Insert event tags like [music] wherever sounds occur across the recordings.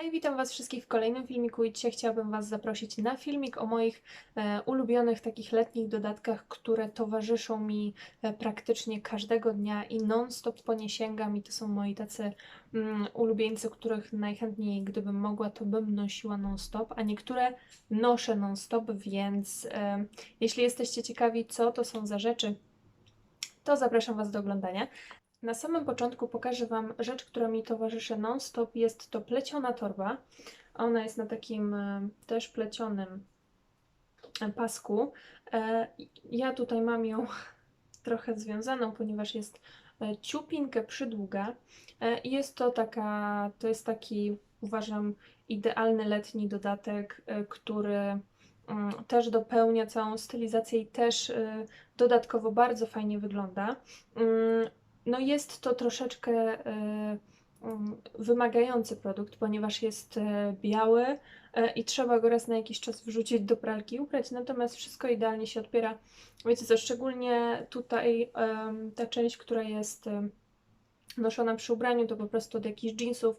Hej, witam Was wszystkich w kolejnym filmiku i dzisiaj chciałabym Was zaprosić na filmik o moich e, ulubionych takich letnich dodatkach, które towarzyszą mi e, praktycznie każdego dnia i non-stop po nie sięgam i to są moi tacy mm, ulubieńcy, których najchętniej gdybym mogła, to bym nosiła non-stop, a niektóre noszę non-stop, więc e, jeśli jesteście ciekawi, co to są za rzeczy, to zapraszam Was do oglądania. Na samym początku pokażę Wam rzecz, która mi towarzyszy non-stop. Jest to pleciona torba. Ona jest na takim e, też plecionym e, pasku. E, Ja tutaj mam ją [laughs] trochę związaną, ponieważ jest ciupinkę przydługa. Jest to taka, to jest taki, uważam, idealny letni dodatek, który mm, też dopełnia całą stylizację i też dodatkowo bardzo fajnie wygląda. No jest to troszeczkę e, mm, wymagający produkt, ponieważ jest e, biały e, i trzeba go raz na jakiś czas wrzucić do pralki i uprać, natomiast wszystko idealnie się odpiera. Wiecie co, szczególnie tutaj ta część, która jest noszona przy ubraniu, to po prostu od jakichś jeansów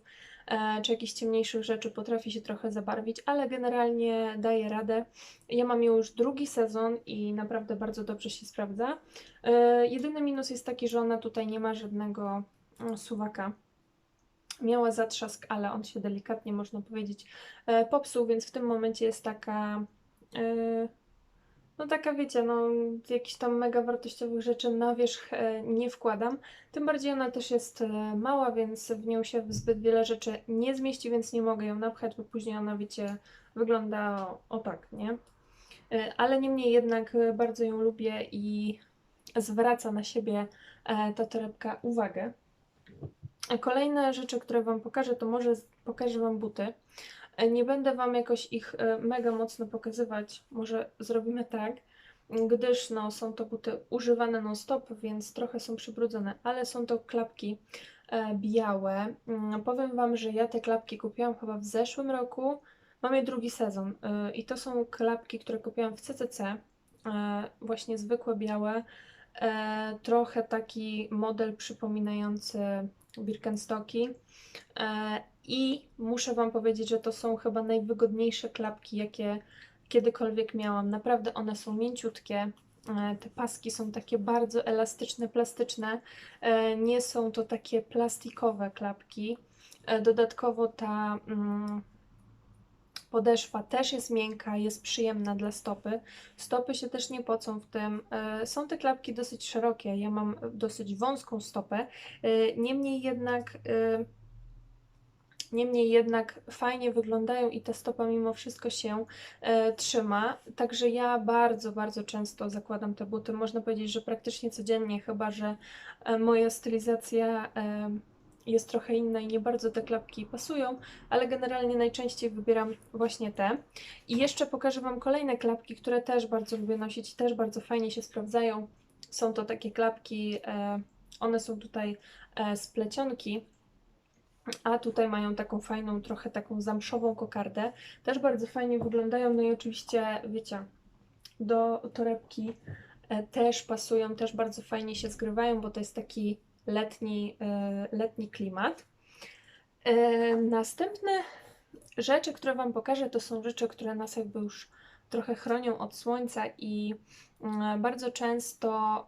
czy jakichś ciemniejszych rzeczy potrafi się trochę zabarwić, ale generalnie daje radę. Ja mam ją już drugi sezon i naprawdę bardzo dobrze się sprawdza. E, Jedyny minus jest taki, że ona tutaj nie ma żadnego suwaka. Miała zatrzask, ale on się delikatnie, można powiedzieć, e, popsuł, więc w tym momencie jest taka. e, No taka wiecie, no jakichś tam mega wartościowych rzeczy na wierzch e, nie wkładam. Tym bardziej ona też jest e, mała, więc w nią się zbyt wiele rzeczy nie zmieści, więc nie mogę ją napchać, bo później ona wiecie, wygląda o, tak, nie? E, Ale niemniej jednak bardzo ją lubię i zwraca na siebie ta torebka uwagę. Kolejne rzeczy, które Wam pokażę, to może pokażę Wam buty. E, Nie będę Wam jakoś ich e, mega mocno pokazywać, może zrobimy tak, gdyż no, są to buty używane non-stop, więc trochę są przybrudzone, ale są to klapki e, białe. Mm, Powiem Wam, że ja te klapki kupiłam chyba w zeszłym roku, mam je drugi sezon i to są klapki, które kupiłam w CCC, właśnie zwykłe białe, trochę taki model przypominający Birkenstocki. I muszę Wam powiedzieć, że to są chyba najwygodniejsze klapki, jakie kiedykolwiek miałam. Naprawdę one są mięciutkie. E, Te paski są takie bardzo elastyczne, plastyczne. E, Nie są to takie plastikowe klapki. E, Dodatkowo ta mm, podeszwa też jest miękka, jest przyjemna dla stopy. Stopy się też nie pocą w tym. Są te klapki dosyć szerokie. Ja mam dosyć wąską stopę. Niemniej jednak. E, Niemniej jednak fajnie wyglądają i ta stopa mimo wszystko się e, trzyma. Także ja bardzo, bardzo często zakładam te buty. Można powiedzieć, że praktycznie codziennie, chyba że e, moja stylizacja e, jest trochę inna i nie bardzo te klapki pasują, ale generalnie najczęściej wybieram właśnie te. I jeszcze pokażę Wam kolejne klapki, które też bardzo lubię nosić i też bardzo fajnie się sprawdzają. Są to takie klapki, e, one są tutaj e, z plecionki. A tutaj mają taką fajną, trochę taką zamszową kokardę. Też bardzo fajnie wyglądają. No i oczywiście, wiecie, do torebki e, też pasują, też bardzo fajnie się zgrywają, bo to jest taki letni, e, letni klimat. E, Następne rzeczy, które Wam pokażę, to są rzeczy, które nas jakby już trochę chronią od słońca i bardzo często,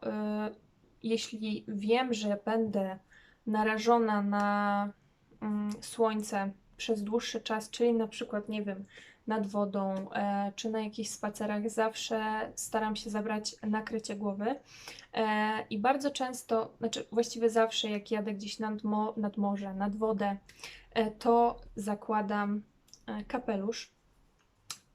jeśli wiem, że będę narażona na słońce przez dłuższy czas, czyli na przykład, nie wiem, nad wodą e, czy na jakichś spacerach, zawsze staram się zabrać nakrycie głowy. E, I bardzo często, znaczy właściwie zawsze, jak jadę gdzieś nad, mo- nad morze, nad wodę, e, to zakładam kapelusz.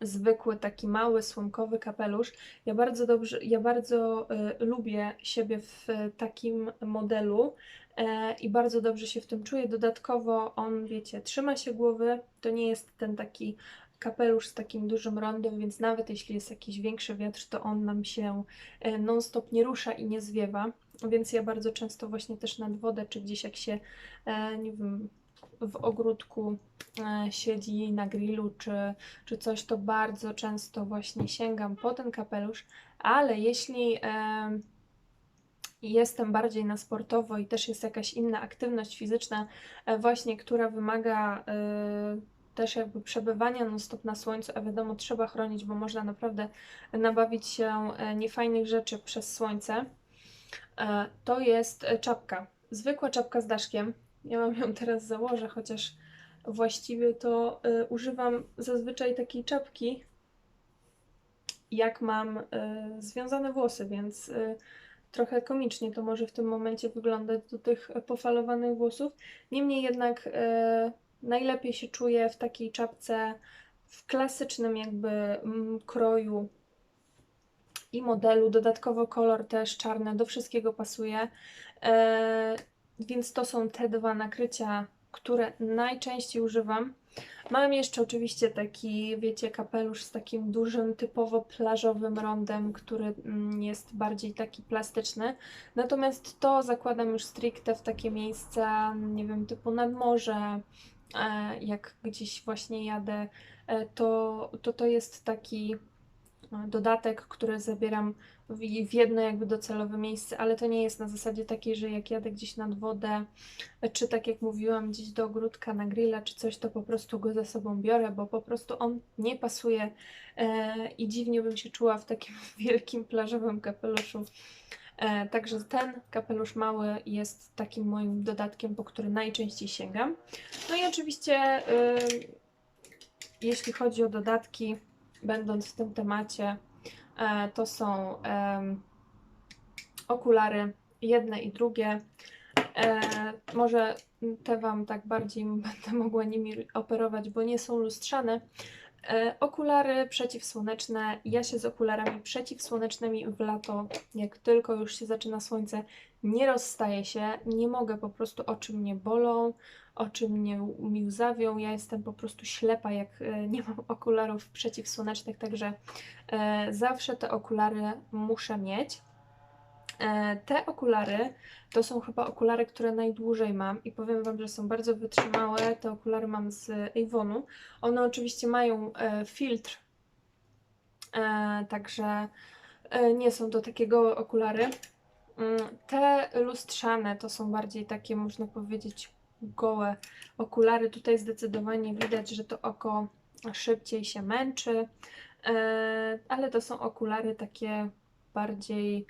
Zwykły, taki mały, słomkowy kapelusz. Ja bardzo dobrze, ja bardzo e, lubię siebie w e, takim modelu e, i bardzo dobrze się w tym czuję. Dodatkowo on, wiecie, trzyma się głowy. To nie jest ten taki kapelusz z takim dużym rondem, więc nawet jeśli jest jakiś większy wiatr, to on nam się e, non-stop nie rusza i nie zwiewa. Więc ja bardzo często właśnie też nad wodę, czy gdzieś jak się, e, nie wiem, w ogródku e, siedzi na grillu, czy, czy coś, to bardzo często właśnie sięgam po ten kapelusz, ale jeśli e, jestem bardziej na sportowo i też jest jakaś inna aktywność fizyczna, e, właśnie, która wymaga e, też jakby przebywania non-stop na słońcu, a wiadomo, trzeba chronić, bo można naprawdę nabawić się e, niefajnych rzeczy przez słońce, e, to jest czapka. Zwykła czapka z daszkiem. Ja mam ją teraz założę, chociaż właściwie to używam zazwyczaj takiej czapki, jak mam związane włosy, więc trochę komicznie to może w tym momencie wyglądać do tych pofalowanych włosów. Niemniej jednak e, najlepiej się czuję w takiej czapce w klasycznym jakby kroju i modelu. Dodatkowo kolor też czarny, do wszystkiego pasuje. E, więc to są te dwa nakrycia, które najczęściej używam. Mam jeszcze oczywiście taki, wiecie, kapelusz z takim dużym, typowo plażowym rondem, który mm, jest bardziej taki plastyczny. Natomiast to zakładam już stricte w takie miejsca, nie wiem, typu nad morze, e, jak gdzieś właśnie jadę, e, to to, to jest taki dodatek, który zabieram w jedno jakby docelowe miejsce, ale to nie jest na zasadzie takiej, że jak jadę gdzieś nad wodę, czy tak jak mówiłam, gdzieś do ogródka na grilla, czy coś, to po prostu go ze sobą biorę, bo po prostu on nie pasuje e, i dziwnie bym się czuła w takim [laughs] wielkim plażowym kapeluszu. E, także ten kapelusz mały jest takim moim dodatkiem, po który najczęściej sięgam. No i oczywiście, e, jeśli chodzi o dodatki, będąc w tym temacie, to są okulary, jedne i drugie. E, może te Wam tak bardziej [laughs] będę mogła nimi operować, bo nie są lustrzane. E, okulary przeciwsłoneczne. Ja się z okularami przeciwsłonecznymi w lato, jak tylko już się zaczyna słońce, nie rozstaję się. Nie mogę, po prostu oczy mnie bolą oczy mnie mi łzawią. Ja jestem po prostu ślepa, jak e, nie mam okularów przeciwsłonecznych, także e, zawsze te okulary muszę mieć. E, te okulary to są chyba okulary, które najdłużej mam i powiem Wam, że są bardzo wytrzymałe. Te okulary mam z Avonu. One oczywiście mają filtr, także nie są to takiego okulary. Mm, te lustrzane to są bardziej takie, można powiedzieć, gołe okulary. Tutaj zdecydowanie widać, że to oko szybciej się męczy, e, ale to są okulary takie bardziej e,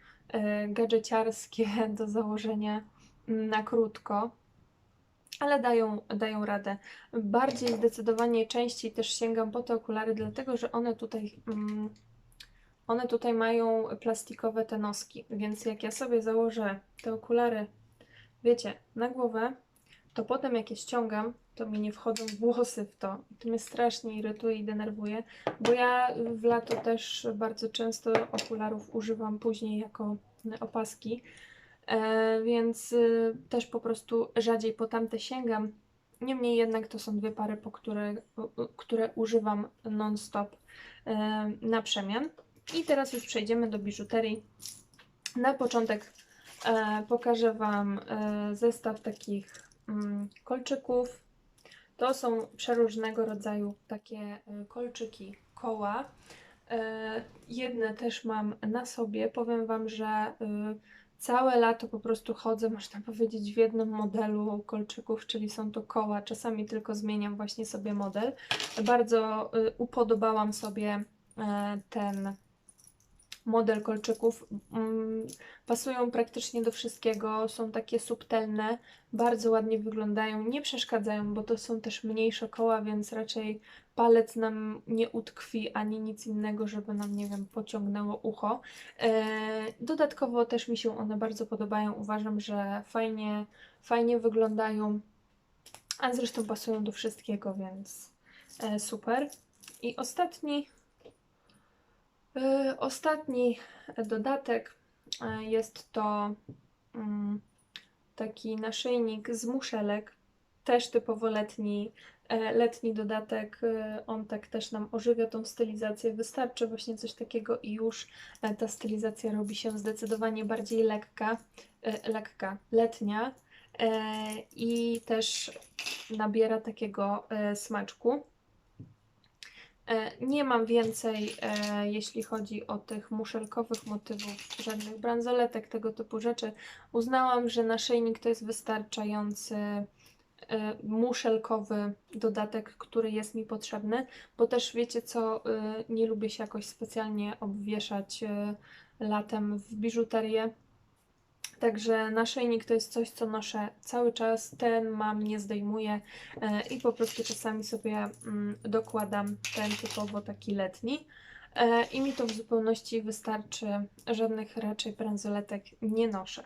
gadżeciarskie [laughs] do założenia na krótko, ale dają, dają radę. Bardziej zdecydowanie częściej też sięgam po te okulary, dlatego że one tutaj, mm, one tutaj mają plastikowe te noski, więc jak ja sobie założę te okulary, wiecie, na głowę, to potem jak je ściągam, to mi nie wchodzą włosy w to. To mnie strasznie irytuje i denerwuje, bo ja w lato też bardzo często okularów używam później jako opaski, e, więc y, też po prostu rzadziej po tamte sięgam. Niemniej jednak to są dwie pary, po które, które używam non-stop e, na przemian. I teraz już przejdziemy do biżuterii. Na początek e, pokażę Wam zestaw takich kolczyków. To są przeróżnego rodzaju takie e, kolczyki, koła. E, jedne też mam na sobie. Powiem Wam, że e, całe lato po prostu chodzę, [laughs] można powiedzieć, w jednym modelu kolczyków, czyli są to koła. Czasami tylko zmieniam właśnie sobie model. Bardzo upodobałam sobie ten model kolczyków. Mm, pasują praktycznie do wszystkiego, są takie subtelne, bardzo ładnie wyglądają, nie przeszkadzają, bo to są też mniejsze koła, więc raczej palec nam nie utkwi ani nic innego, żeby nam, nie wiem, pociągnęło ucho. E, dodatkowo też mi się one bardzo podobają. Uważam, że fajnie, fajnie wyglądają, a zresztą pasują do wszystkiego, więc e, super. I ostatni ostatni dodatek e, jest to mm, taki naszyjnik z muszelek, też typowo letni, e, letni dodatek. On tak też nam ożywia tą stylizację. Wystarczy właśnie coś takiego i już ta stylizacja robi się zdecydowanie bardziej lekka, lekka, letnia i też nabiera takiego smaczku. E, nie mam więcej, e, jeśli chodzi o tych muszelkowych motywów, żadnych bransoletek, tego typu rzeczy. Uznałam, że naszyjnik to jest wystarczający e, muszelkowy dodatek, który jest mi potrzebny, bo też wiecie co, nie lubię się jakoś specjalnie obwieszać latem w biżuterię. Także naszyjnik to jest coś, co noszę cały czas. Ten mam, nie zdejmuję e, i po prostu czasami sobie mm, dokładam ten typowo taki letni. E, I mi to w zupełności wystarczy. Żadnych raczej bransoletek nie noszę.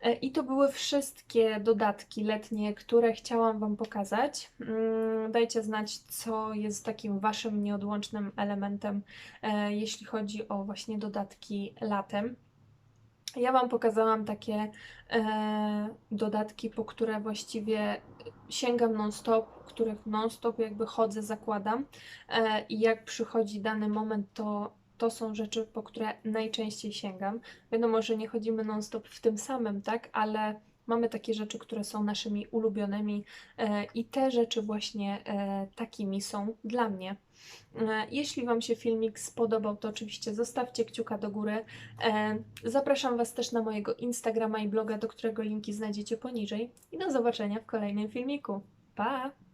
E, I to były wszystkie dodatki letnie, które chciałam Wam pokazać. Mm, Dajcie znać, co jest takim Waszym nieodłącznym elementem, jeśli chodzi o właśnie dodatki latem. Ja Wam pokazałam takie e, dodatki, po które właściwie sięgam non-stop, których non-stop jakby chodzę, zakładam. E, I jak przychodzi dany moment, to, to są rzeczy, po które najczęściej sięgam. Wiadomo, że nie chodzimy non-stop w tym samym, tak, ale mamy takie rzeczy, które są naszymi ulubionymi e, i te rzeczy właśnie e, takimi są dla mnie. E, Jeśli Wam się filmik spodobał, to oczywiście zostawcie kciuka do góry. E, Zapraszam Was też na mojego Instagrama i bloga, do którego linki znajdziecie poniżej. I do zobaczenia w kolejnym filmiku. Pa!